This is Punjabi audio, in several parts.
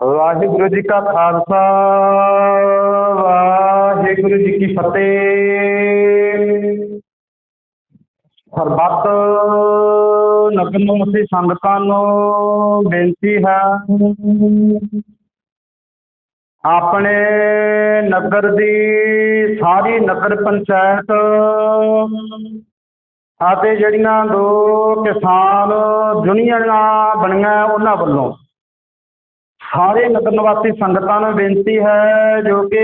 ਵਾਹਿਗੁਰੂ ਜੀ ਕਾ ਖਾਲਸਾ, ਵਾਹਿਗੁਰੂ ਜੀ ਕੀ ਫਤਿਹ। ਸਰਬੱਤ ਨਗਰ ਨਿਵਾਸੀ ਸੰਗਤਾਂ ਨੂੰ ਬੇਨਤੀ ਹੈ, ਆਪਣੇ ਨਗਰ ਦੀ ਸਾਰੀ ਨਗਰ ਪੰਚਾਇਤ ਅਤੇ ਜਿਹੜੀਆਂ ਦੋ ਕਿਸਾਨ ਯੂਨੀਅਨਾਂ ਬਣੀਆਂ ਉਹਨਾਂ ਵੱਲੋਂ ਸਾਰੇ ਨਗਰ ਨਿਵਾਸੀ ਸੰਗਤਾਂ ਨੂੰ ਬੇਨਤੀ ਹੈ ਜੋ ਕਿ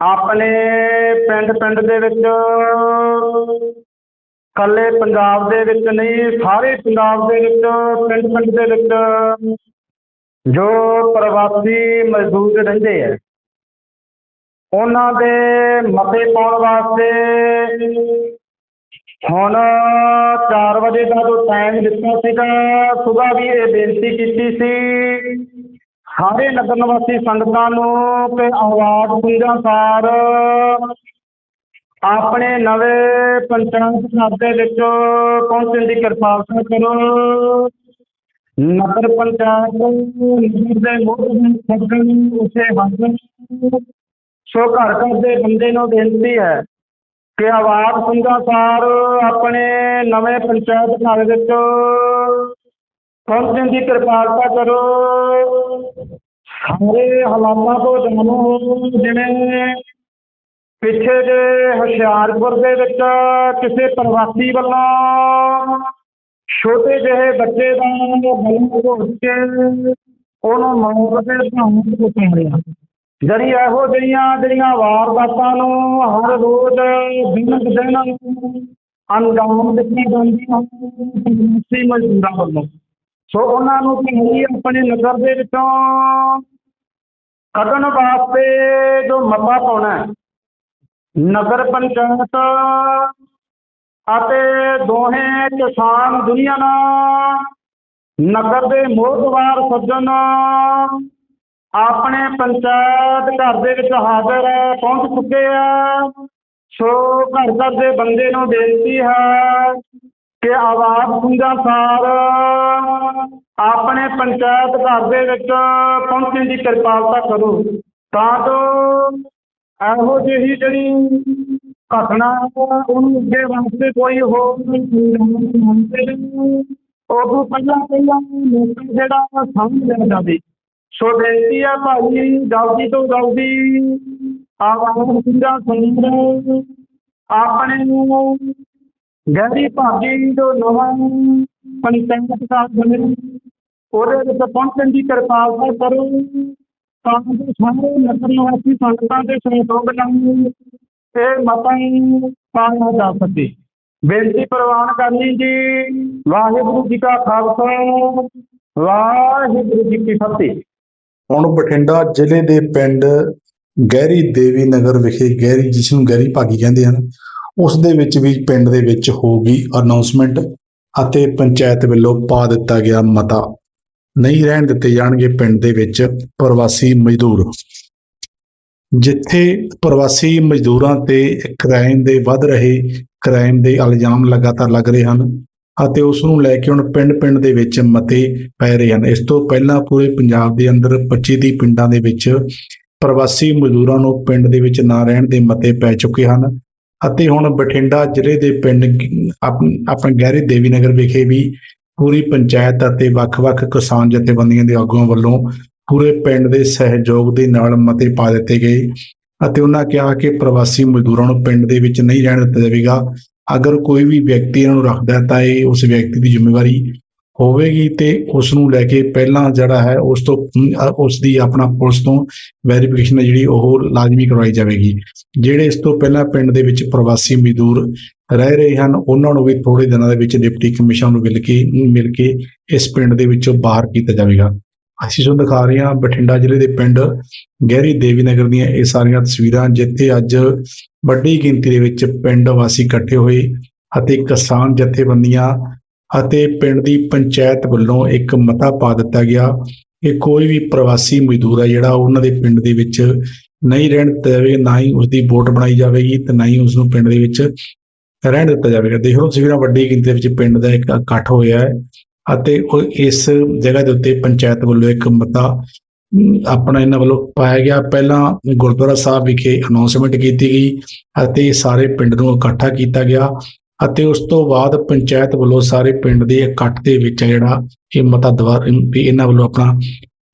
ਆਪਣੇ ਪਿੰਡ ਪਿੰਡ ਦੇ ਵਿੱਚ, ਇਕੱਲੇ ਪੰਜਾਬ ਦੇ ਵਿੱਚ ਨਹੀਂ, ਸਾਰੇ ਪੰਜਾਬ ਦੇ ਵਿੱਚ, ਪਿੰਡ ਪਿੰਡ ਦੇ ਵਿੱਚ ਜੋ ਪ੍ਰਵਾਸੀ ਮਜ਼ਦੂਰ ਰਹਿੰਦੇ ਹੈ ਉਹਨਾਂ ਦੇ ਮਤੇ ਪਾਉਣ ਵਾਸਤੇ ਹੁਣ ਚਾਰ ਵਜੇ ਦਾ ਜੋ ਟਾਈਮ ਦਿੱਤਾ ਸੀਗਾ ਸੁਬਾਹ ਵੀ ਇਹ ਬੇਨਤੀ ਕੀਤੀ ਸੀ, ਸਾਰੇ ਨਗਰ ਨਿਵਾਸੀ ਸੰਗਤਾਂ ਨੂੰ ਕਿ ਆਵਾਜ਼ ਸੁਣਦਾ ਸਾਰ ਆਪਣੇ ਨਵੇਂ ਪੰਚਾਇਤ ਘਰ ਦੇ ਵਿੱਚ ਪਹੁੰਚਣ ਦੀ ਕਿਰਪਾਲਤਾ ਕਰੋ। ਨਗਰ ਪੰਚਾਇਤ ਨਗਰ ਦੇ ਮੋਹਤਮ ਸੱਜਣ ਉਸੇ ਹਾਜ਼ਰ ਸੋ ਘਰ ਘਰ ਦੇ ਬੰਦੇ ਨੂੰ ਬੇਨਤੀ ਹੈ। ਕਿ ਆਵਾਜ਼ ਸੁਣਦਾ ਸਾਰ ਆਪਣੇ ਨਵੇਂ ਪੰਚਾਇਤ ਘਰ ਵਿੱਚ ਪਹੁੰਚਣ ਦੀ ਕਿਰਪਾਲਤਾ ਕਰੋ। ਸਾਰੇ ਹਾਲਾਤਾਂ ਤੋਂ ਜਾਣੋ, ਜਿਵੇਂ ਪਿੱਛੇ ਜੇ ਹੁਸ਼ਿਆਰਪੁਰ ਦੇ ਵਿੱਚ ਕਿਸੇ ਪ੍ਰਵਾਸੀ ਵੱਲੋਂ ਛੋਟੇ ਜਿਹੇ ਬੱਚੇ ਦਾ ਬਲਨ ਘੋਟ ਕੇ ਉਹਨੂੰ ਮੌਤ ਦੇ ਭਾਵੇਂ ਤੋਂ ਜਿਹੜੀ ਇਹੋ ਜਿਹੀਆਂ ਜਿਹੜੀਆਂ ਵਾਰਦਾਤਾਂ ਨੂੰ ਹਰ ਰੋਜ਼ ਦਿਨ ਦਿਨ ਅੰਜਾਮ ਦਿੱਤੀਆਂ ਜਾਂਦੀਆਂ ਸੀ ਮਜ਼ਦੂਰਾਂ ਵੱਲੋਂ। ਸੋ ਉਹਨਾਂ ਨੂੰ ਵੀ ਆਪਣੇ ਨਗਰ ਦੇ ਵਿੱਚੋਂ ਕੱਢਣ ਵਾਸਤੇ ਜੋ ਮਤਾ ਪਾਉਣਾ ਨਗਰ ਪੰਚਾਇਤ ਅਤੇ ਦੋਹੇ ਕਿਸਾਨ ਯੂਨੀਅਨ ਨਗਰ ਦੇ ਮੋਹਤਵਾਰ ਸੱਜਣ ਆਪਣੇ ਪੰਚਾਇਤ ਘਰ ਦੇ ਵਿੱਚ ਹਾਜ਼ਰ ਪਹੁੰਚ ਚੁੱਕੇ ਆ। ਸੋ ਘਰ ਘਰ ਦੇ ਬੰਦੇ ਨੂੰ ਬੇਨਤੀ ਹੈ ਕਿ ਆਵਾਜ਼ ਸੁਣਦਾ ਸਾਰ ਆਪਣੇ ਪੰਚਾਇਤ ਘਰ ਦੇ ਵਿੱਚ ਪਹੁੰਚਣ ਦੀ ਕਿਰਪਾਲਤਾ ਕਰੋ। ਤਾਂ ਜੋ ਇਹੋ ਜਿਹੀ ਜਿਹੜੀ ਘਟਨਾ ਉਹਨੂੰ ਅੱਗੇ ਵਾਸਤੇ ਕੋਈ ਹੋਰ ਉਦੋਂ ਪਹਿਲਾਂ ਪਹਿਲਾਂ ਲੋਕਾਂ ਜਿਹੜਾ ਸਮਝ ਲਿਆ ਜਾਵੇ। ਸੋ ਬੇਨਤੀ ਹੈ ਭਾਈ ਜਲਦੀ ਤੋਂ ਜਲਦੀ ਆਵਾਜ਼ ਸੁਣਦਾ ਸੁਣ ਆਪਣੇ ਨੂੰ ਗਹਿਰੀ ਭਾਗੀ ਜੋ ਨਵਾਂ ਪੰਚਾਇਤ ਦਾ ਬਣੇ ਉਹਦੇ ਵਿੱਚ ਪਹੁੰਚਣ ਦੀ ਕਿਰਪਾਲਤਾ ਕਰੋ ਤਾਂ ਜੋ ਸਾਰੇ ਨਗਰ ਨਿਵਾਸੀ ਸੰਗਤਾਂ ਦੇ ਸਹਿਯੋਗ ਨਾਲ ਇਹ ਮਤਾਂ ਪਾਇਆ ਜਾ ਸਕੇ ਬੇਨਤੀ ਪ੍ਰਵਾਨ ਕਰਨੀ ਜੀ ਵਾਹਿਗੁਰੂ ਜੀ ਕਾ ਖਾਲਸਾ ਵਾਹਿਗੁਰੂ ਜੀ ਕੀ ਫਤਿਹ ਹੁਣ ਬਠਿੰਡਾ ਜ਼ਿਲ੍ਹੇ ਦੇ ਪਿੰਡ ਗਹਿਰੀ ਦੇਵੀ ਨਗਰ ਵਿਖੇ ਗਹਿਰੀ, ਜਿਸ ਨੂੰ ਗਹਿਰੀ ਭਾਗੀ ਕਹਿੰਦੇ ਹਨ, ਉਸ ਦੇ ਵਿੱਚ ਵੀ ਪਿੰਡ ਦੇ ਵਿੱਚ ਹੋ ਗਈ ਅਨਾਉਂਸਮੈਂਟ ਅਤੇ ਪੰਚਾਇਤ ਵੱਲੋਂ ਪਾ ਦਿੱਤਾ ਗਿਆ ਮਤਾ। ਨਹੀਂ ਰਹਿਣ ਦਿੱਤੇ ਜਾਣਗੇ ਪਿੰਡ ਦੇ ਵਿੱਚ ਪ੍ਰਵਾਸੀ ਮਜ਼ਦੂਰ। ਜਿੱਥੇ ਪ੍ਰਵਾਸੀ ਮਜ਼ਦੂਰਾਂ ਤੇ ਕ੍ਰਾਈਮ ਦੇ ਵੱਧ ਰਹੇ ਕ੍ਰਾਈਮ ਦੇ ਇਲਜ਼ਾਮ ਲਗਾਤਾਰ ਲੱਗ ਰਹੇ ਹਨ ਅਤੇ ਉਸ ਨੂੰ ਲੈ ਕੇ ਹੁਣ ਪਿੰਡ-ਪਿੰਡ ਦੇ ਵਿੱਚ ਮਤੇ ਪੈ ਰਹੇ ਹਨ। ਇਸ ਤੋਂ ਪਹਿਲਾਂ ਪੂਰੇ ਪੰਜਾਬ ਦੇ ਅੰਦਰ 25 ਦੀ ਪਿੰਡਾਂ ਦੇ ਵਿੱਚ ਪ੍ਰਵਾਸੀ ਮਜ਼ਦੂਰਾਂ ਨੂੰ ਪਿੰਡ ਦੇ ਵਿੱਚ ਨਾ ਰਹਿਣ ਦੇ ਮਤੇ ਪੈ ਚੁੱਕੇ ਹਨ ਅਤੇ ਹੁਣ ਬਠਿੰਡਾ ਜ਼ਿਲ੍ਹੇ ਦੇ ਪਿੰਡ ਆਪ- ਆਪਣੇ ਗਹਿਰੇ ਦੇਵੀ ਨਗਰ ਵਿਖੇ ਵੀ ਪੂਰੀ ਪੰਚਾਇਤ ਅਤੇ ਵੱਖ-ਵੱਖ ਕਿਸਾਨ ਜਥੇਬੰਦੀਆਂ ਦੇ ਆਗੂਆਂ ਵੱਲੋਂ ਪੂਰੇ ਪਿੰਡ ਦੇ ਸਹਿਯੋਗ ਦੇ ਨਾਲ ਮਤੇ ਪਾ ਦਿੱਤੇ ਗਏ ਅਤੇ ਉਹਨਾਂ ਕਿਹਾ ਕਿ ਪ੍ਰਵਾਸੀ ਮਜ਼ਦੂਰਾਂ ਨੂੰ ਪਿੰਡ ਦੇ ਵਿੱਚ ਨਹੀਂ ਰਹਿਣ ਦਿੱਤਾ ਜਾਵੇਗਾ। ਅਗਰ ਕੋਈ ਵੀ ਵਿਅਕਤੀ ਇਹਨਾਂ ਨੂੰ ਰੱਖਦਾ ਤਾਂ ਇਹ ਉਸ ਵਿਅਕਤੀ ਦੀ ਜ਼ਿੰਮੇਵਾਰੀ ਹੋਵੇਗੀ ਤੇ ਉਸ ਨੂੰ ਲੈ ਕੇ ਪਹਿਲਾਂ ਜਿਹੜਾ ਹੈ ਉਸ ਤੋਂ ਉਸ ਦੀ ਆਪਣਾ ਪੁਲਿਸ ਤੋਂ ਵੈਰੀਫਿਕੇਸ਼ਨ ਜਿਹੜੀ ਉਹ ਲਾਜ਼ਮੀ ਕਰਵਾਈ ਜਾਵੇਗੀ। ਜਿਹੜੇ ਇਸ ਤੋਂ ਪਹਿਲਾਂ ਪਿੰਡ ਦੇ ਵਿੱਚ ਪ੍ਰਵਾਸੀ ਮਜ਼ਦੂਰ ਰਹਿ ਰਹੇ ਹਨ, ਉਹਨਾਂ ਨੂੰ ਵੀ ਥੋੜੇ ਦਿਨਾਂ ਦੇ ਵਿੱਚ ਡਿਪਟੀ ਕਮਿਸ਼ਨਰ ਨੂੰ ਮਿਲ ਕੇ ਮਿਲ ਕੇ ਇਸ ਪਿੰਡ ਦੇ ਵਿੱਚੋਂ ਬਾਹਰ ਕੀਤਾ ਜਾਵੇਗਾ। ਅਸੀਂ ਤੁਹਾਨੂੰ ਦਿਖਾ ਰਹੇ ਹਾਂ ਬਠਿੰਡਾ ਜ਼ਿਲ੍ਹੇ ਦੇ ਪਿੰਡ ਗਹਿਰੀ ਦੇਵੀ ਨਗਰ ਦੀਆਂ ਇਹ ਸਾਰੀਆਂ ਤਸਵੀਰਾਂ, ਜਿੱਥੇ ਅੱਜ ਵੱਡੀ ਗਿਣਤੀ ਦੇ ਵਿੱਚ ਪਿੰਡ ਵਾਸੀ ਇਕੱਠੇ ਹੋਏ ਅਤੇ ਕਿਸਾਨ ਜਥੇਬੰਦੀਆਂ ਅਤੇ ਪਿੰਡ ਦੀ ਪੰਚਾਇਤ ਵੱਲੋਂ ਇੱਕ ਮਤਾ ਪਾ ਦਿੱਤਾ ਗਿਆ। ਕਿ ਕੋਈ ਵੀ ਪ੍ਰਵਾਸੀ ਮਜ਼ਦੂਰ ਹੈ ਜਿਹੜਾ ਉਹਨਾਂ ਦੇ ਪਿੰਡ ਦੇ ਵਿੱਚ ਨਹੀਂ ਰਹਿਣ ਦਿੱਤਾ ਜਾਵੇਗਾ ਨਾ ਹੀ ਉਸ ਦੀ ਵੋਟ ਬਣਾਈ ਜਾਵੇਗੀ ਤੇ ਨਾ ਹੀ ਉਸ ਨੂੰ ਪਿੰਡ ਦੇ ਵਿੱਚ ਰਹਿਣ ਦਿੱਤਾ ਜਾਵੇਗਾ। ਦੇਖ ਲਓ ਤਸਵੀਰਾਂ ਵੱਡੀ ਗਿਣਤੀ ਦੇ ਵਿੱਚ ਪਿੰਡ ਦਾ ਇੱਕ ਇਕੱਠ ਹੋਇਆ ਹੈ ਅਤੇ ਉਹ ਇਸ ਜਗ੍ਹਾ ਦੇ ਉੱਤੇ ਪੰਚਾਇਤ ਵੱਲੋਂ ਇੱਕ ਮਤਾ ਆਪਣਾ ਇਹਨਾਂ ਵੱਲੋਂ ਪਾਇਆ ਗਿਆ। ਪਹਿਲਾਂ ਗੁਰਦੁਆਰਾ ਸਾਹਿਬ ਵਿਖੇ ਅਨਾਉਂਸਮੈਂਟ ਕੀਤੀ ਗਈ ਅਤੇ ਸਾਰੇ ਪਿੰਡ ਨੂੰ ਇਕੱਠਾ ਕੀਤਾ ਗਿਆ ਅਤੇ ਉਸ ਤੋਂ ਬਾਅਦ ਪੰਚਾਇਤ ਵੱਲੋਂ ਸਾਰੇ ਪਿੰਡ ਦੇ ਇਕੱਠ ਦੇ ਵਿੱਚ ਜਿਹੜਾ ਇਹ ਮਤਾ ਦੁਆਰਾ ਵੀ ਇਹਨਾਂ ਵੱਲੋਂ ਆਪਣਾ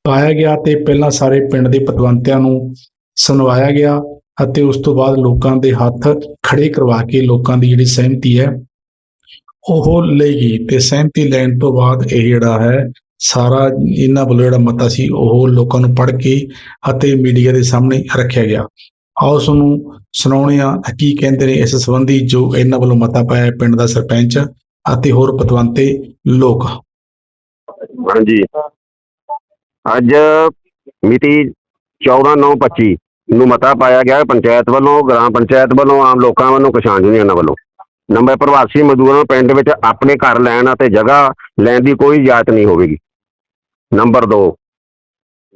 ਪਾਇਆ ਗਿਆ ਤੇ ਪਹਿਲਾਂ ਸਾਰੇ ਪਿੰਡ ਦੇ ਪਤਵੰਤਿਆਂ ਨੂੰ ਸੁਣਵਾਇਆ ਗਿਆ ਅਤੇ ਉਸ ਤੋਂ ਬਾਅਦ ਲੋਕਾਂ ਦੇ ਹੱਥ ਖੜੇ ਕਰਵਾ ਕੇ ਲੋਕਾਂ ਦੀ ਜਿਹੜੀ ਸਹਿਮਤੀ ਹੈ ਉਹ ਲਈ ਗਈ ਤੇ ਸਹਿਮਤੀ ਲੈਣ ਤੋਂ ਬਾਅਦ ਇਹ ਜਿਹੜਾ ਹੈ ਸਾਰਾ ਇਹਨਾਂ ਵੱਲੋਂ ਜਿਹੜਾ ਮਤਾ ਸੀ, ਉਹ ਲੋਕਾਂ ਨੂੰ ਪੜ੍ਹ ਕੇ ਅਤੇ ਮੀਡੀਆ ਦੇ ਸਾਹਮਣੇ ਰੱਖਿਆ ਗਿਆ। ਆਓ ਤੁਹਾਨੂੰ ਸੁਣਾਉਣੇ ਆ ਕੀ ਕਹਿੰਦੇ ਨੇ ਇਸ ਸੰਬੰਧੀ ਜੋ ਇਹਨਾਂ ਵੱਲੋਂ ਮਤਾ ਪਾਇਆ ਪਿੰਡ ਦਾ ਸਰਪੰਚ ਅਤੇ ਹੋਰ ਪਤਵੰਤੇ ਲੋਕ। ਹਾਂਜੀ। ਅੱਜ ਮਿਤੀ 14/9/25 ਨੂੰ ਮਤਾ ਪਾਇਆ ਗਿਆ ਪੰਚਾਇਤ ਵੱਲੋਂ, ਗ੍ਰਾਮ ਪੰਚਾਇਤ ਵੱਲੋਂ, ਆਮ ਲੋਕਾਂ ਵੱਲੋਂ, ਕਿਸਾਨ ਯੂਨੀਅਨਾਂ ਵੱਲੋਂ। ਨੰਬਰ ਪ੍ਰਵਾਸੀ ਮਜ਼ਦੂਰਾਂ ਨੂੰ ਪਿੰਡ ਵਿੱਚ ਆਪਣੇ ਘਰ ਲੈਣ ਅਤੇ ਜਗ੍ਹਾ ਲੈਣ ਦੀ ਕੋਈ ਇਜਾਜ਼ਤ ਨਹੀਂ ਹੋਵੇਗੀ। ਨੰਬਰ 2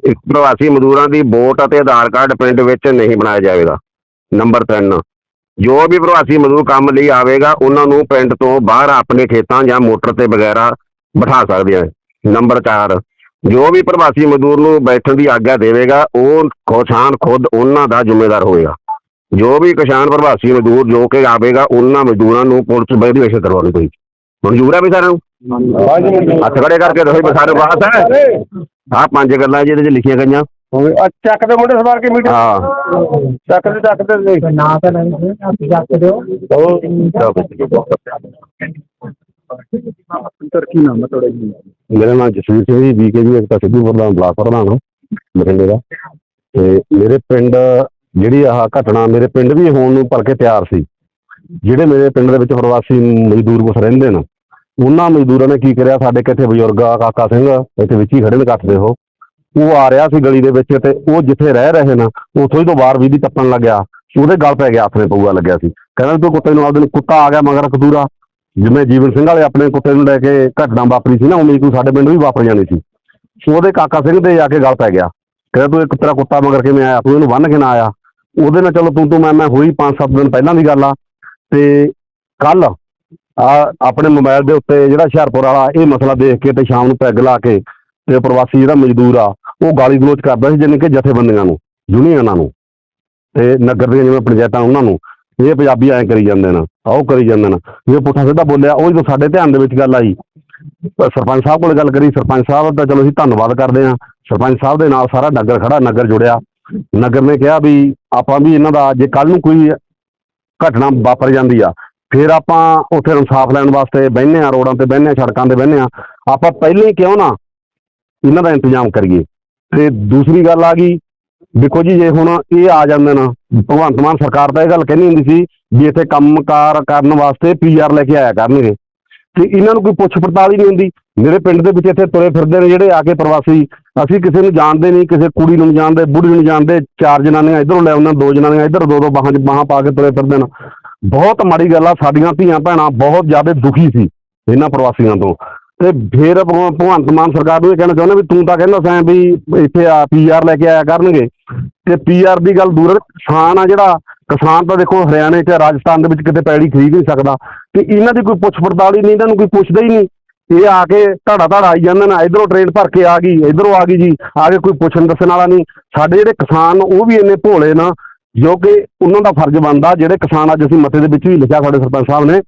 ਇੱਕ ਪ੍ਰਵਾਸੀ ਮਜ਼ਦੂਰਾਂ ਦੀ ਵੋਟ ਅਤੇ ਆਧਾਰ ਕਾਰਡ ਪਿੰਡ ਵਿੱਚ ਨਹੀਂ ਬਣਾਇਆ ਜਾਵੇਗਾ। ਨੰਬਰ 3 ਜੋ ਵੀ ਪ੍ਰਵਾਸੀ ਮਜ਼ਦੂਰ ਕੰਮ ਲਈ ਆਵੇਗਾ, ਉਹਨਾਂ ਨੂੰ ਪਿੰਡ ਤੋਂ ਬਾਹਰ ਆਪਣੇ ਖੇਤਾਂ ਜਾਂ ਮੋਟਰ ਤੇ ਵਗੈਰਾ ਬਿਠਾ ਸਕਦੇ ਆ ਨੰਬਰ 4 ਜੋ ਵੀ ਪ੍ਰਵਾਸੀ ਮਜ਼ਦੂਰ ਨੂੰ ਬੈਠਣ ਦੀ ਆਗਿਆ ਦੇਵੇਗਾ, ਉਹ ਕਿਸਾਨ ਖੁਦ ਉਹਨਾਂ ਦਾ ਜ਼ਿੰਮੇਦਾਰ ਹੋਏਗਾ ਜੋ ਵੀ ਕਿਸਾਨ ਪ੍ਰਵਾਸੀ ਮਜ਼ਦੂਰ ਜੋ ਕਿ ਆਵੇਗਾ, ਉਹਨਾਂ ਮਜ਼ਦੂਰਾਂ ਨੂੰ ਪੁਲਿਸ ਵੈਰੀਫਿਕੇਸ਼ਨ ਕਰਵਾਉਣੀ ਪਈ ਮਨਜ਼ੂਰ ਆ ਵੀ ਸਾਰਿਆਂ ਨੂੰ? ਹੱਥ ਖੜੇ ਕਰਕੇ ਦੱਸੋ ਵੀ ਸਾਰੇ ਬਾਤ ਹੈ ਆਹ ਪੰਜ ਗੱਲਾਂ ਜਿਹਦੇ 'ਚ ਲਿਖੀਆਂ ਗਈਆਂ। ਆ ਚੱਕ ਦੇ ਮੁੰਡੇ ਸਵਾਰ ਕੇ ਮੀਟਿੰਗ। ਹਾਂ। ਚੱਕ ਦੇ ਚੱਕ ਦੇ ਦੇਖ ਨਾ ਤਾਂ ਨਹੀਂ ਹੱਥ ਚੱਕ ਦਿਓ। ਕੀ ਨਾਮ ਹੈ ਤੁਹਾਡਾ ਜੀ? ਮੇਰਾ ਨਾਮ ਜਸਵੀਰ ਸਿੰਘ ਜੀ ਬੀਕੇ ਜੀ ਇੱਕ ਤਾਂ ਸਿੱਧੂਪੁਰ ਦਾ ਬਲਾਕ ਪ੍ਰਧਾਨ ਹਾਂ ਬਠਿੰਡੇ ਦਾ। ਤੇ ਮੇਰੇ ਪਿੰਡ ਜਿਹੜੀ ਆਹ ਘਟਨਾ ਮੇਰੇ ਪਿੰਡ ਵੀ ਹੋਣ ਨੂੰ ਭਰ ਕੇ ਤਿਆਰ ਸੀ। ਜਿਹੜੇ ਮੇਰੇ ਪਿੰਡ ਦੇ ਵਿੱਚ ਪ੍ਰਵਾਸੀ ਮਜ਼ਦੂਰ ਕੁਛ ਰਹਿੰਦੇ ਨੇ ਉਹਨਾਂ ਮਜ਼ਦੂਰਾਂ ਨੇ ਕੀ ਕਰਿਆ? ਸਾਡੇ ਕਿੱਥੇ ਬਜ਼ੁਰਗ ਆ, ਕਾਕਾ ਸਿੰਘ, ਇੱਥੇ ਵਿੱਚ ਹੀ ਖੜੇ ਨੇ ਕੱਟਦੇ ਉਹ। ਉਹ ਆ ਰਿਹਾ ਸੀ ਗਲੀ ਦੇ ਵਿੱਚ ਤੇ ਉਹ ਜਿੱਥੇ ਰਹਿ ਰਹੇ ਨਾ, ਉੱਥੋਂ ਹੀ ਤੋਂ ਬਾਹਰ ਵੀ ਦੀ ਟੱਪਣ ਲੱਗਿਆ। ਉਹਦੇ ਗਲ ਪੈ ਗਿਆ ਆਪਣੇ ਪਊਆ ਲੱਗਿਆ ਸੀ। ਕਹਿੰਦਾ ਤੂੰ ਕੁੱਤੇ ਨੂੰ ਆਪਦੇ ਨੂੰ ਕੁੱਤਾ ਆ ਗਿਆ ਮਗਰ ਕਦੂਰਾ ਜਿਵੇਂ ਜੀਵਨ ਸਿੰਘ ਵਾਲੇ ਆਪਣੇ ਕੁੱਤੇ ਨੂੰ ਲੈ ਕੇ ਘਟਨਾ ਵਾਪਰੀ ਸੀ ਨਾ, ਉਵੇਂ ਹੀ ਕੋਈ ਸਾਡੇ ਪਿੰਡ ਵੀ ਵਾਪਰ ਜਾਣੀ ਸੀ। ਸੋ ਉਹਦੇ ਕਾਕਾ ਸਿੰਘ ਦੇ ਜਾ ਕੇ ਗਲ ਪੈ ਗਿਆ। ਕਹਿੰਦਾ ਤੂੰ ਇੱਕ ਤੇਰਾ ਕੁੱਤਾ ਮਗਰ ਕਿਵੇਂ ਆਇਆ? ਤੂੰ ਇਹਨੂੰ ਬੰਨ ਕੇ ਨਾ ਆਇਆ। ਉਹਦੇ ਨਾਲ ਚਲੋ ਤੂੰ ਤੂੰ ਮੈਂ ਮੈਂ ਹੋਈ 5-7 ਦਿਨ ਪਹਿਲਾਂ ਦੀ ਗੱਲ ਆ। ਤੇ ਕੱਲ ਆ ਆਪਣੇ ਮੋਬਾਈਲ ਦੇ ਉੱਤੇ ਜਿਹੜਾ ਹੁਸ਼ਿਆਰਪੁਰ ਵਾਲਾ, ਇਹ ਮਸਲਾ ਦੇਖ ਕੇ ਤੇ ਸ਼ਾਮ ਨੂੰ ਪੈਗ ਲਾ ਕੇ ਤੇ ਪ੍ਰਵਾਸੀ ਜਿਹੜਾ ਮਜ਼ਦੂਰ ਆ, ਉਹ ਗਾਲੀ ਗਲੋਚ ਕਰਦਾ ਸੀ ਜਾਣੀ ਕਿ ਜਥੇਬੰਦੀਆਂ ਨੂੰ, ਯੂਨੀਅਨਾਂ ਨੂੰ ਤੇ ਨਗਰ ਦੀਆਂ ਜਿਵੇਂ ਪੰਚਾਇਤਾਂ ਉਹਨਾਂ ਨੂੰ, ਇਹ ਪੰਜਾਬੀ ਐਂ ਕਰੀ ਜਾਂਦੇ ਨੇ, ਆਹ ਕਰੀ ਜਾਂਦੇ ਨੇ, ਜੇ ਪੁੱਠਾ ਸਿੱਧਾ ਬੋਲਿਆ, ਉਹ ਜਦੋਂ ਸਾਡੇ ਧਿਆਨ ਦੇ ਵਿੱਚ ਗੱਲ ਆਈ ਸਰਪੰਚ ਸਾਹਿਬ ਕੋਲ ਗੱਲ ਕਰੀ, ਸਰਪੰਚ ਸਾਹਿਬ ਦਾ ਚਲੋ ਅਸੀਂ ਧੰਨਵਾਦ ਕਰਦੇ ਹਾਂ, ਸਰਪੰਚ ਸਾਹਿਬ ਦੇ ਨਾਲ ਸਾਰਾ ਨਗਰ ਖੜਾ, ਨਗਰ ਜੁੜਿਆ, ਨਗਰ ਨੇ ਕਿਹਾ ਵੀ ਆਪਾਂ ਵੀ ਇਹਨਾਂ ਦਾ, ਜੇ ਕੱਲ ਨੂੰ ਕੋਈ ਘਟਨਾ ਵਾਪਰ ਜਾਂਦੀ ਆ ਫਿਰ ਆਪਾਂ ਉੱਥੇ ਇਨਸਾਫ ਲੈਣ ਵਾਸਤੇ ਬਹਿੰਦੇ ਆ ਰੋਡਾਂ ਤੇ ਬਹਿੰਦੇ ਆ ਸੜਕਾਂ ਤੇ ਬਹਿੰਦੇ ਆ ਆਪਾਂ ਪਹਿਲਾਂ ਹੀ ਕਿਉਂ ਨਾ ਇਹਨਾਂ ਦਾ ਇੰਤਜ਼ਾਮ ਕਰੀਏ। ਤੇ ਦੂਸਰੀ ਗੱਲ ਆ ਗਈ, ਦੇਖੋ ਜੀ, ਜੇ ਹੁਣ ਇਹ ਆ ਜਾਂਦੇ ਨਾ, ਭਗਵੰਤ ਮਾਨ ਸਰਕਾਰ ਤਾਂ ਇਹ ਗੱਲ ਕਹਿੰਦੀ ਹੁੰਦੀ ਸੀ ਵੀ ਇੱਥੇ ਕੰਮਕਾਰ ਕਰਨ ਵਾਸਤੇ ਪੀਆਰ ਲੈ ਕੇ ਆਇਆ ਕਰਨਗੇ। ਤੇ ਇਹਨਾਂ ਨੂੰ ਕੋਈ ਪੁੱਛ ਪੜਤਾਲ ਹੀ ਨਹੀਂ ਹੁੰਦੀ। ਮੇਰੇ ਪਿੰਡ ਦੇ ਵਿੱਚ ਇੱਥੇ ਤੁਰੇ ਫਿਰਦੇ ਨੇ ਜਿਹੜੇ ਆ ਕੇ ਪ੍ਰਵਾਸੀ। ਅਸੀਂ ਕਿਸੇ ਨੂੰ ਜਾਣਦੇ ਨਹੀਂ, ਕਿਸੇ ਕੁੜੀ ਨੂੰ ਜਾਣਦੇ, ਬੁੜੀ ਨੂੰ ਜਾਣਦੇ, ਚਾਰ ਜਨਾਨੀਆਂ ਇਧਰੋਂ ਲੈ ਉਹਨਾਂ ਦੋ ਜਨਾਨੀਆਂ ਇੱਧਰ ਦੋ ਦੋ ਬਾਹਾਂ 'ਚ ਬਾਹਾਂ ਪਾ ਕੇ ਤੁਰੇ ਫਿਰਦੇ ਨੇ। ਬਹੁਤ ਮਾੜੀ ਗੱਲ ਆ, ਸਾਡੀਆਂ ਧੀਆਂ ਭੈਣਾਂ ਬਹੁਤ ਜ਼ਿਆਦਾ ਦੁਖੀ ਸੀ ਇਹਨਾਂ ਪ੍ਰਵਾਸੀਆਂ ਤੋਂ। ਤੇ ਫਿਰ ਭਗਵੰਤ ਮਾਨ ਸਰਕਾਰ ਨੂੰ ਇਹ ਕਹਿਣਾ ਚਾਹੁੰਦੇ ਵੀ ਤੂੰ ਤਾਂ ਕਹਿੰਦਾ ਸੈਂ ਵੀ ਇੱਥੇ ਆ ਪੀਆਰ ਲੈ ਕੇ ਆਇਆ ਕਰਨਗੇ। ਤੇ ਪੀਆਰ ਦੀ ਗੱਲ ਦੂਰ ਕਿਸਾਨ ਆ ਜਿਹੜਾ, ਕਿਸਾਨ ਤਾਂ ਦੇਖੋ ਹਰਿਆਣੇ 'ਚ, ਰਾਜਸਥਾਨ ਦੇ ਵਿੱਚ ਕਿਤੇ ਪੈੜੀ ਖਰੀਦ ਨਹੀਂ ਸਕਦਾ। ਤੇ ਇਹਨਾਂ ਦੀ ਕੋਈ ਪੁੱਛ ਪੜਤਾਲ ਹੀ ਨਹੀਂ, ਇਹਨਾਂ ਨੂੰ ਕੋਈ ਪੁੱਛਦਾ ਹੀ ਨਹੀਂ। ਇਹ ਆ ਕੇ ਧੜਾ ਧੜਾ ਆਈ ਜਾਂਦੇ ਨੇ, ਇਧਰੋਂ ਟ੍ਰੇਨ ਭਰ ਕੇ ਆ ਗਈ, ਇਧਰੋਂ ਆ ਗਈ ਜੀ, ਆ ਕੇ ਕੋਈ ਪੁੱਛਣ ਦੱਸਣ ਵਾਲਾ ਨਹੀਂ। ਸਾਡੇ ਜਿਹੜੇ ਕਿਸਾਨ, ਉਹ ਵੀ ਇੰਨੇ ਭੋਲੇ ਨਾ ਜੋ ਕਿ ਉਹਨਾਂ ਦਾ ਫਰਜ਼ ਬਣਦਾ ਜਿਹੜੇ ਕਿਸਾਨ ਅੱਜ ਅਸੀਂ ਮਤੇ ਦੇ ਵਿੱਚ ਵੀ ਲਿਖਿਆ ਸਾਡੇ ਸਰਪੰਚ ਸਾਹਿਬ ਨੇ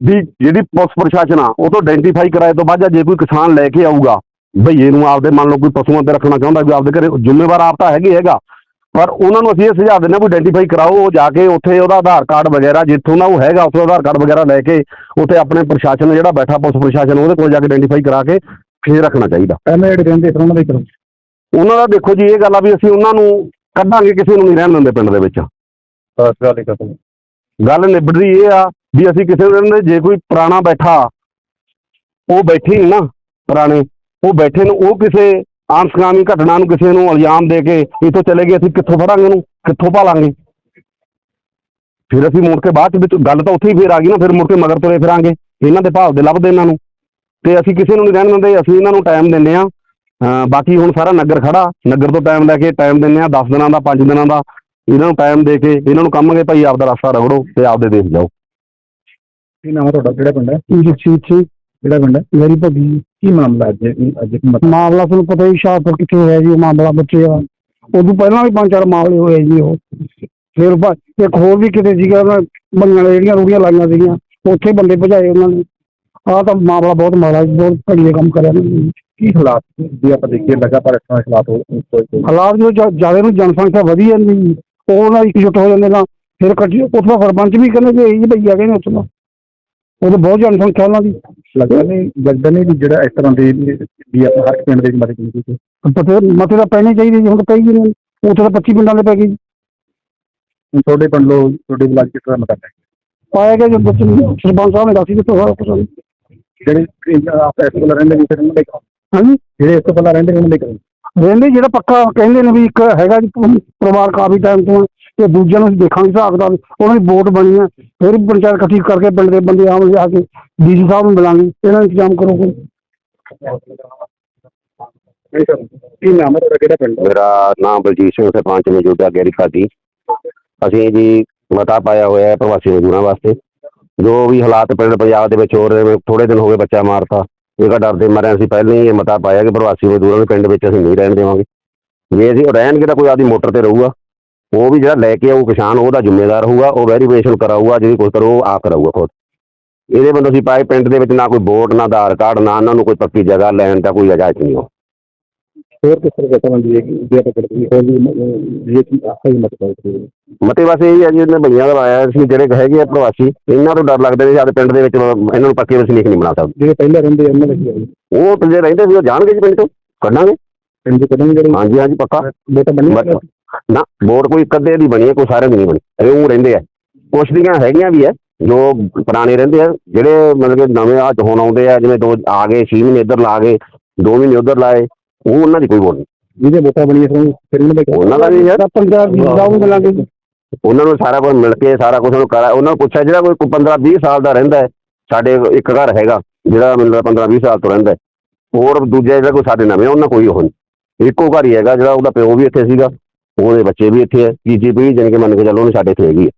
ਵੀ ਜਿਹੜੀ ਪੁਲਿਸ ਪ੍ਰਸ਼ਾਸਨ ਆ ਉਹ ਤੋਂ ਆਇਡੈਂਟੀਫਾਈ ਕਰਾਏ ਤੋਂ ਬਾਅਦ ਜੇ ਕੋਈ ਕਿਸਾਨ ਲੈ ਕੇ ਆਊਗਾ ਭਈਏ ਨੂੰ ਆਪਦੇ ਮੰਨ ਲਓ ਕੋਈ ਪਸ਼ੂਆਂ ਤੇ ਰੱਖਣਾ ਚਾਹੁੰਦਾ ਵੀ ਆਪਦੇ ਘਰੇ ਜ਼ਿੰਮੇਵਾਰ ਆਪ ਤਾਂ ਹੈਗੇ ਹੈਗਾ ਪਰ ਉਹਨਾਂ ਨੂੰ ਅਸੀਂ ਇਹ ਸੁਝਾਅ ਦਿੰਦੇ ਹਾਂ ਵੀ ਆਇਡੈਂਟੀਫਾਈ ਕਰਾਓ ਉਹ ਜਾ ਕੇ ਉੱਥੇ ਉਹਦਾ ਆਧਾਰ ਕਾਰਡ ਵਗੈਰਾ ਜਿੱਥੋਂ ਦਾ ਉਹ ਹੈਗਾ ਉੱਥੋਂ ਆਧਾਰ ਕਾਰਡ ਵਗੈਰਾ ਲੈ ਕੇ ਉੱਥੇ ਆਪਣੇ ਪ੍ਰਸ਼ਾਸਨ ਜਿਹੜਾ ਬੈਠਾ ਪੁਲਿਸ ਪ੍ਰਸ਼ਾਸਨ ਉਹਦੇ ਕੋਲ ਜਾ ਕੇ ਆਇਡੈਂਟੀਫਾਈ ਕਰਾ ਕੇ ਫੇਰ ਰੱਖਣਾ ਚਾਹੀਦਾ। ਐਮਐਡ ਕਹਿੰਦੇ ਫਿਰ ਉਹਨਾਂ ਦੇ ਕਰੋ। ਉਹਨਾਂ ਦਾ ਦੇਖੋ ਜੀ ਇਹ ਗੱਲ ਆ ਵੀ ਅਸੀਂ ਉਹਨਾਂ ਨੂੰ ਕੱਢਾਂਗੇ ਕਿਸੇ ਨੂੰ ਨਹੀਂ ਰਹਿਣ ਦਿੰਦੇ ਪਿੰਡ ਦੇ ਵਿੱਚ। ਬਸ ਗੱਲ ਹੀ ਖਤਮ। ਗੱਲ ਨਿਬੜਦੀ ਇਹ ਆ ਵੀ ਅਸੀਂ ਕਿਸੇ ਨੂੰ ਰਹਿਣ ਦੇ ਜੇ ਕੋਈ ਪੁਰਾਣਾ ਬੈਠਾ ਉਹ ਬੈਠੇ ਹੀ ਨਾ ਪੁਰਾਣੇ ਉਹ ਬੈਠੇ ਨੂੰ ਉਹ ਕਿਸੇ ਆਂਸਗਾਮੀ ਘਟਨਾ ਨੂੰ ਕਿਸੇ ਨੂੰ ਇਲਜ਼ਾਮ ਦੇ ਕੇ ਇੱਥੋਂ ਚਲੇ ਗਏ ਅਸੀਂ ਕਿੱਥੋਂ ਫੜਾਂਗੇ ਉਹਨੂੰ ਕਿੱਥੋਂ ਭਾਲਾਂਗੇ? ਫਿਰ ਅਸੀਂ ਮੁੜ ਕੇ ਬਾਅਦ ਵਿੱਚ ਗੱਲ ਤਾਂ ਉੱਥੇ ਹੀ ਫੇਰ ਆ ਗਈ ਨਾ ਫਿਰ ਮੁੜ ਕੇ ਮਗਰ ਤੁਰੇ ਫਿਰਾਂਗੇ। ਇਹਨਾਂ ਦੇ ਭਾਲ ਦੇ ਲੱਭਦੇ ਇਹਨਾਂ ਨੂੰ। ਤੇ ਅਸੀਂ ਕਿਸੇ ਨੂੰ ਨਹੀਂ ਰਹਿਣ ਦਿੰਦੇ ਅਸੀਂ ਇਹਨਾਂ ਨੂੰ ਟਾਈਮ ਦਿੰਦੇ ਆ ਬਾਕੀ ਹੁਣ ਸਾਰਾ ਨਗਰ ਖੜਾ। ਨਗਰ ਤੋਂ ਟਾਈਮ ਲੈ ਕੇ ਟਾਈਮ ਦਿੰਦੇ ਆ 10 ਦਿਨਾਂ ਦਾ 5 ਦਿਨਾਂ ਦਾ। ਇਹਨਾਂ ਨੂੰ ਟਾਈਮ ਦੇ ਕੇ ਇਹਨਾਂ ਨੂੰ ਕਹਾਂਗੇ ਭਾਈ ਆਪਦਾ ਰਸਤਾ ਰਗੜੋ ਤੇ ਆਪਦੇ ਦੇਸ਼ ਜਾਓ। ਕੀ ਨਾਮ ਤੁਹਾਡਾ? ਕਿਹੜਾ ਪਿੰਡ ਹੈ? ਜਗਸੀਰ ਸਿੰਘ ਕਿਹੜਾ ਪਿੰਡ ਹੈ? ਮੇਰੀ ਭੱਗੀ। ਕੀ ਮਾਮਲਾ ਅੱਜ? ਅੱਜ ਕੀ ਮਤਲਬ ਮਾਮਲਾ ਤੁਹਾਨੂੰ ਪਤਾ ਹੀ ਸ਼ਾਹਪੁਰ ਕਿੱਥੇ ਹੋਇਆ ਜੀ ਉਹ ਮਾਮਲਾ ਬੱਚੇ ਦਾ। ਉਦੋਂ ਪਹਿਲਾਂ ਵੀ ਪੰਜ ਚਾਰ ਮਾਮਲੇ ਹੋਏ ਜੀ ਉਹ। ਫਿਰ ਇੱਕ ਹੋਰ ਵੀ ਕਿਤੇ ਸੀਗਾ ਉਹਨਾਂ ਬੰਗਾਂ ਜਿਹੜੀਆਂ ਰੂੜੀਆਂ ਲਾਈਆਂ ਸੀਗੀਆਂ ਉੱਥੇ ਬੰਦੇ ਭਜਾਏ ਉਹਨਾਂ ਨੇ। ਆਹ ਤਾਂ ਮਾਮਲਾ ਬਹੁਤ ਮਾੜਾ ਜੀ, ਬਹੁਤ ਘੜੀਏ ਕੰਮ ਕਰਿਆ ਨੇ। ਕੀ ਹਾਲਾਤ ਜੇ ਆਪਾਂ ਦੇਖੀਏ ਲਗਾਤਾਰ ਇਸ ਤਰ੍ਹਾਂ ਹਾਲਾਤ ਹੋ ਕੋਈ- ਕੋਈ- ਹਾਲਾਤ ਜੋ ਜ਼ਿਆਦਾ ਨੂੰ ਜਨਸੰਖਿਆ ਵਧੀ ਜਾਂਦੀ ਜੀ, ਉਹ ਨਾਲ ਇਕਜੁੱਟ ਹੋ ਜਾਂਦੇ ਨਾ ਫਿਰ ਇਕੱਠੀ ਉੱਥੋਂ ਸਰਪੰਚ ਵੀ ਕਹਿੰਦੇ ਕਿ ਇਹ ਜੀ ਭਈਆ ਕਹਿੰਦੇ ਉੱਥੋਂ ਦਾ ਉਦੋਂ ਬਹੁਤ ਜਨਸੰਖਿਆ ਉਹਨਾਂ ਦੀ। ਲੱਗਦਾ ਨਹੀਂ ਲੱਗਦਾ ਨਹੀਂ ਵੀ ਜਿਹੜਾ ਇਸ ਤਰ੍ਹਾਂ ਦੇ ਵੀ ਆਪਾਂ ਹਰ ਪਿੰਡ ਦੇ ਵਿੱਚ ਮਦਦ ਕੀਤੀ ਤੇ ਪਤੇ ਮਤੇ ਤਾਂ ਪੈਣੇ ਚਾਹੀਦੇ ਜੀ ਹੁਣ ਤਾਂ ਹੀ ਨਹੀਂ ਉੱਥੇ ਤਾਂ 25 ਪਿੰਡਾਂ ਦੇ ਪੈ ਗਏ। ਜੀ ਤੁਹਾਡੇ ਪਿੰਡ ਲੋ ਤੁਹਾਡੇ ਬਲਾਕ ਕਿਸ ਤਰ੍ਹਾਂ ਮਦਦ ਹੈ। ਪਾਇਆ ਗਿਆ ਜਦ ਬੱਚੇ ਨੂੰ ਸਰਪੰਚ ਸਾਹਿਬ ਨੇ ਦੱਸੀ ਦਿੱਤਾ ਸਾਰਾ ਕੁਝ ਜਿਹੜੇ ਕੋਲ ਰਹਿੰਦੇ ਨੇ ਫਿਰ ਉਹਨਾਂ ਦੇ ਹਾਂਜੀ। ਜਿਹੜੇ ਇਸ ਤੋਂ ਪਹਿਲਾਂ ਰਹਿੰਦੇ ਨੇ ਉਹਨਾਂ ਦੇ ਰਹਿੰਦੇ ਜਿਹੜਾ ਪੱਕਾ ਕਹਿੰਦੇ ਨੇ ਵੀ ਇੱਕ ਹੈਗਾ ਜੀ ਪਰਿਵਾਰ ਕਾਫੀ ਟਾਈਮ ਤੋਂ ਤੇ ਦੂਜਿਆਂ ਨੂੰ ਦੇਖਾਂਗੇ ਹਿਸਾਬ ਦਾ ਉਹਨਾਂ ਦੀ ਵੋਟ ਬਣੀ ਹੈ ਫਿਰ ਪੰਚਾਇਤ ਇਕੱਠੀ ਕਰਕੇ ਪਿੰਡ ਦੇ ਬੰਦੇ ਆਉਣ ਜਾ ਕੇ ਡੀਸੀ ਸਾਹਿਬ ਨੂੰ ਮਿਲਾਂਗੇ ਇਹਨਾਂ ਦਾ ਇੰਤਜ਼ਾਮ ਕਰੋ ਕੋਈ। ਕੀ ਨਾਮ ਹੈ ਤੁਹਾਡਾ ਕਿਹੜਾ ਪਿੰਡ? ਮੇਰਾ ਨਾਮ ਬਲਜੀਤ ਸਿੰਘ ਸਰਪੰਚ ਮੌਜੂਦਾ ਗੈਰੀ ਖਾਦੀ। ਅਸੀਂ ਜੀ ਮਤਾ ਪਾਇਆ ਹੋਇਆ ਹੈ ਪ੍ਰਵਾਸੀ ਮਜ਼ਦੂਰਾਂ ਵਾਸਤੇ। ਜੋ ਵੀ ਹਾਲਾਤ ਪਿੰਡ ਪੰਜਾਬ ਦੇ ਵਿੱਚ ਹੋ ਰਹੇ ਨੇ ਥੋੜੇ ਦਿਨ ਹੋ ਗਏ ਬੱਚਾ ਮਾਰਤਾ। ਇਹਦਾ ਡਰਦੇ ਮਾਰੇ ਅਸੀਂ ਪਹਿਲਾਂ ਹੀ ਇਹ ਮਤਾ ਪਾਇਆ ਕਿ ਪ੍ਰਵਾਸੀ ਮਜ਼ਦੂਰਾਂ ਨੂੰ ਪਿੰਡ ਵਿੱਚ ਅਸੀਂ ਨਹੀਂ ਰਹਿਣ ਦੇਵਾਂਗੇ। ਜੇ ਅਸੀਂ ਉਹ ਰਹਿਣਗੇ ਤਾਂ ਕੋਈ ਆਪਦੀ ਮੋਟਰ ਤੇ ਰਹੂਗਾ। ਉਹ ਵੀ ਜਿਹੜਾ ਲੈ ਕੇ ਆਊ ਕਿਸਾਨ, ਉਹਦਾ ਜ਼ਿੰਮੇਦਾਰ ਹੋਊਗਾ, ਉਹ ਵੈਰੀਫਿਕੇਸ਼ਨ ਕਰਾਊਗਾ ਜਿਹੜੀ ਕੁਝ ਕਰੋ ਆ ਕਰਾਊਗਾ ਖੁਦ। ਇਹਦੇ ਬੰਦੇ ਅਸੀਂ ਪਾਏ ਪਿੰਡ ਦੇ ਵਿੱਚ ਨਾ ਕੋਈ ਵੋਟ, ਨਾ ਆਧਾਰ ਕਾਰਡ, ਨਾ ਉਹਨਾਂ ਨੂੰ ਕੋਈ ਪੱਕੀ ਜਗ੍ਹਾ ਲੈਣ ਦਾ ਕੋਈ ਇਜਾਜ਼ਤ ਨਹੀਂ ਹੋ ਹੋਰ ਕਿਸ ਤਰ੍ਹਾਂ ਦਾ ਹੈ ਕਿ ਜੇ ਆਪਾਂ ਕਰਦੇ ਹੋਰ ਵੀ ਜੇ ਕੀ ਆਖਾ ਹੀ ਮਤਲਬ ਮਤੇ ਬਸ ਇਹ ਹੈ ਜੀ ਇਹਨੇ ਭਈਆਂ ਦਾ ਆਇਆ ਸੀ ਜਿਹੜੇ ਹੈਗੇ ਆ ਪ੍ਰਵਾਸੀ ਇਹਨਾਂ ਤੋਂ ਡਰ ਲੱਗਦਾ ਵੀ ਸਾਡੇ ਪਿੰਡ ਦੇ ਵਿੱਚ ਇਹਨਾਂ ਨੂੰ ਪੱਕੇ ਵਸਨੀਕ ਨਹੀਂ ਬਣਾ ਸਕਦੇ। ਜਿਹੜੇ ਪਹਿਲਾਂ ਰਹਿੰਦੇ ਉਹਨਾਂ ਦੇ ਕੀ ਹੈ ਉਹ ਪਿੰਡੇ ਰਹਿੰਦੇ ਸੀ ਉਹ ਜਾਣਗੇ ਜੀ ਪਿੰਡ ਤੋਂ ਕੱਢਾਂਗੇ। ਪਿੰਡ ਦੇ ਕਦਮ ਜਿਹੜੇ ਹਾਂਜੀ ਹਾਂਜੀ ਪੱਕਾ। ਬੇਟਾ ਬਣੀ ਨਾ ਵੋਟ ਕੋਈ ਇੱਕ ਅੱਧੇ ਦੀ ਬਣੀ ਹੈ ਕੋਈ ਸਾਰਿਆਂ ਦੀ ਨਹੀਂ ਬਣੀ। ਇਹ ਉਹ ਰਹਿੰਦੇ ਆ। ਕੁਛ ਦੀਆਂ ਹੈਗੀਆਂ ਵੀ ਹੈ ਜੋ ਪੁਰਾਣੇ ਰਹਿੰਦੇ ਆ ਜਿਹੜੇ ਮਤਲਬ ਕਿ ਨਵੇਂ ਆ ਹੁਣ ਆਉਂਦੇ ਆ ਜਿਵੇਂ ਦੋ ਆ ਗਏ 6 ਮਹੀਨੇ ਇੱਧਰ ਲਾ ਗਏ 2 ਮਹੀਨੇ ਉੱਧਰ ਲਾਏ ਉਹ ਉਹਨਾਂ ਦੀ ਕੋਈ ਵੋਟ ਨਹੀਂ। ਜਿਹਦੇ ਵੋਟਾਂ ਬਣੀਆਂ ਸਨ ਫਿਰ ਉਹਨਾਂ ਦੇ ਉਹਨਾਂ ਦਾ ਵੀ ਯਾਰ। ਡੀਸੀ ਸਾਹਿਬ ਨੂੰ ਮਿਲਾਂਗੇ। ਉਹਨਾਂ ਨੂੰ ਸਾਰਾ ਕੁਝ ਮਿਲ ਕੇ ਸਾਰਾ ਕੁਝ ਉਹਨੂੰ ਕਰਾ ਉਹਨਾਂ ਨੂੰ ਪੁੱਛਿਆ ਜਿਹੜਾ ਕੋਈ 15 20 ਸਾਲ ਦਾ ਰਹਿੰਦਾ ਹੈ ਸਾਡੇ ਇੱਕ ਘਰ ਹੈਗਾ ਜਿਹੜਾ ਮਤਲਬ 15 20 ਸਾਲ ਤੋਂ ਰਹਿੰਦਾ ਹੈ। ਹੋਰ ਦੂਜਾ ਜਿਹੜਾ ਕੋਈ ਸਾਡੇ ਨਵੇਂ ਉਹਨਾਂ ਕੋਈ ਉਹ ਨਹੀਂ। ਇੱਕੋ ਘਰ ਹੀ ਹੈਗਾ ਜਿਹੜਾ ਉਹਦਾ ਪਿਓ ਵੀ ਇੱਥੇ ਸੀਗਾ ਉਹਦੇ ਬੱਚੇ ਵੀ ਇੱਥੇ ਹੈ ਤੀਜੀ ਪੀੜ੍ਹੀ ਜਾਣੀ ਕਿ ਮੰਨ ਕੇ ਚੱਲੋ ਉਹਨੇ ਸਾਡੇ ਇੱਥੇ ਹੈਗੀ ਹੈ।